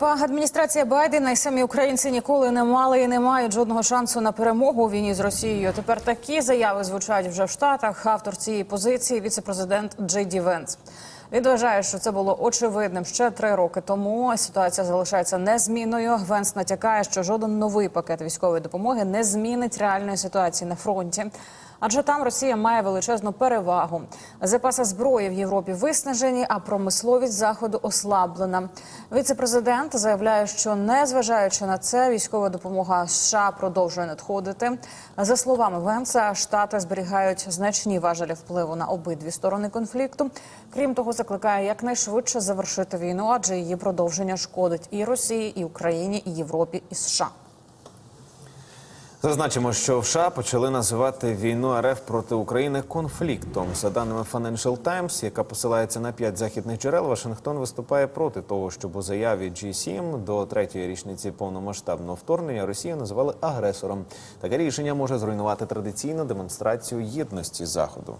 Адміністрація Байдена і самі українці ніколи не мали і не мають жодного шансу на перемогу у війні з Росією. Тепер такі заяви звучать вже в Штатах. Автор цієї позиції віце-президент Джей Ді Венс. Він вважає, що це було очевидним ще три роки тому. Ситуація залишається незмінною. Венс натякає, що жоден новий пакет військової допомоги не змінить реальної ситуації на фронті. Адже там Росія має величезну перевагу. Запаси зброї в Європі виснажені, а промисловість заходу ослаблена. Віце-президент заявляє, що незважаючи на це, військова допомога США продовжує надходити. За словами Венса, штати зберігають значні важелі впливу на обидві сторони конфлікту. Крім того, закликає якнайшвидше завершити війну, адже її продовження шкодить і Росії, і Україні, і Європі, і США. Зазначимо, що в США почали називати війну РФ проти України конфліктом. За даними Financial Times, яка посилається на п'ять західних джерел, Вашингтон виступає проти того, щоб у заяві G7 до третьої річниці повномасштабного вторгнення Росію називали агресором. Таке рішення може зруйнувати традиційну демонстрацію єдності заходу.